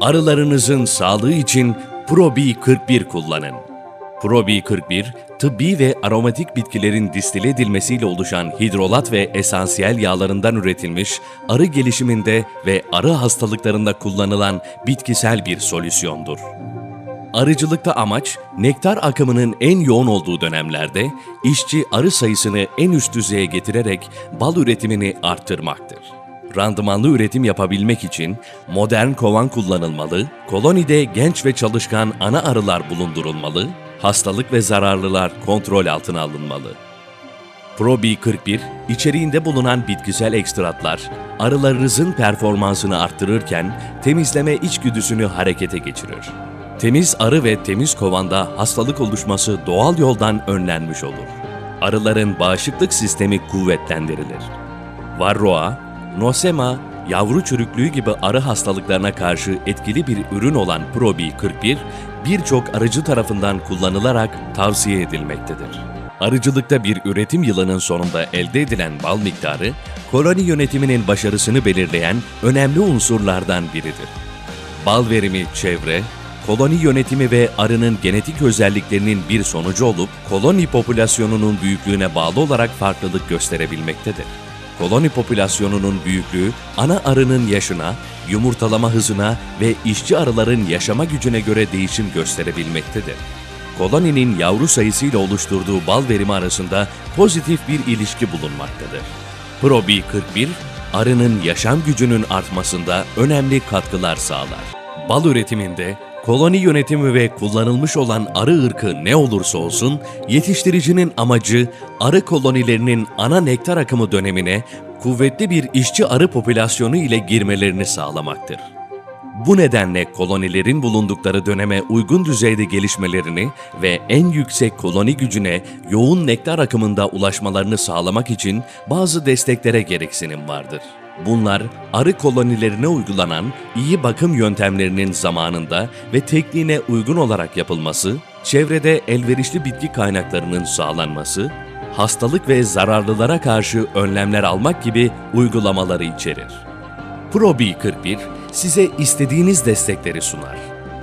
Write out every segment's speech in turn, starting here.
Arılarınızın sağlığı için Probi 41 kullanın. Probi 41, tıbbi ve aromatik bitkilerin distile edilmesiyle oluşan hidrolat ve esansiyel yağlarından üretilmiş arı gelişiminde ve arı hastalıklarında kullanılan bitkisel bir solüsyondur. Arıcılıkta amaç, nektar akımının en yoğun olduğu dönemlerde işçi arı sayısını en üst düzeye getirerek bal üretimini arttırmaktır. Randımanlı üretim yapabilmek için modern kovan kullanılmalı, kolonide genç ve çalışkan ana arılar bulundurulmalı, hastalık ve zararlılar kontrol altına alınmalı. Probi 41, içeriğinde bulunan bitkisel ekstratlar, arılarınızın performansını arttırırken temizleme içgüdüsünü harekete geçirir. Temiz arı ve temiz kovanda hastalık oluşması doğal yoldan önlenmiş olur. Arıların bağışıklık sistemi kuvvetlendirilir. Varroa, nosema, yavru çürüklüğü gibi arı hastalıklarına karşı etkili bir ürün olan Probi 41, birçok arıcı tarafından kullanılarak tavsiye edilmektedir. Arıcılıkta bir üretim yılının sonunda elde edilen bal miktarı, koloni yönetiminin başarısını belirleyen önemli unsurlardan biridir. Bal verimi çevre, koloni yönetimi ve arının genetik özelliklerinin bir sonucu olup koloni popülasyonunun büyüklüğüne bağlı olarak farklılık gösterebilmektedir. Koloni popülasyonunun büyüklüğü ana arının yaşına, yumurtalama hızına ve işçi arıların yaşama gücüne göre değişim gösterebilmektedir. Koloninin yavru sayısıyla oluşturduğu bal verimi arasında pozitif bir ilişki bulunmaktadır. Probi 41, arının yaşam gücünün artmasında önemli katkılar sağlar. Bal üretiminde koloni yönetimi ve kullanılmış olan arı ırkı ne olursa olsun, yetiştiricinin amacı arı kolonilerinin ana nektar akımı dönemine kuvvetli bir işçi arı popülasyonu ile girmelerini sağlamaktır. Bu nedenle kolonilerin bulundukları döneme uygun düzeyde gelişmelerini ve en yüksek koloni gücüne yoğun nektar akımında ulaşmalarını sağlamak için bazı desteklere gereksinim vardır. Bunlar arı kolonilerine uygulanan iyi bakım yöntemlerinin zamanında ve tekniğine uygun olarak yapılması, çevrede elverişli bitki kaynaklarının sağlanması, hastalık ve zararlılara karşı önlemler almak gibi uygulamaları içerir. Probi 41 size istediğiniz destekleri sunar.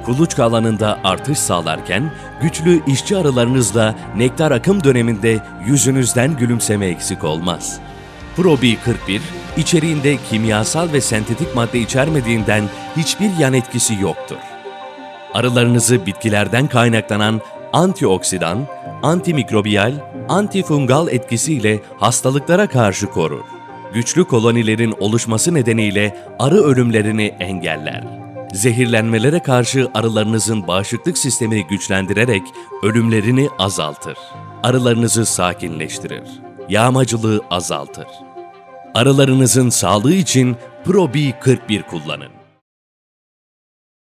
Kuluçka alanında artış sağlarken güçlü işçi arılarınızla nektar akım döneminde yüzünüzden gülümseme eksik olmaz. Probi 41 içeriğinde kimyasal ve sentetik madde içermediğinden hiçbir yan etkisi yoktur. Arılarınızı bitkilerden kaynaklanan antioksidan, antimikrobiyal, antifungal etkisiyle hastalıklara karşı korur. Güçlü kolonilerin oluşması nedeniyle arı ölümlerini engeller. Zehirlenmelere karşı arılarınızın bağışıklık sistemini güçlendirerek ölümlerini azaltır. Arılarınızı sakinleştirir. Yağmacılığı azaltır. Arılarınızın sağlığı için Probi 41 kullanın.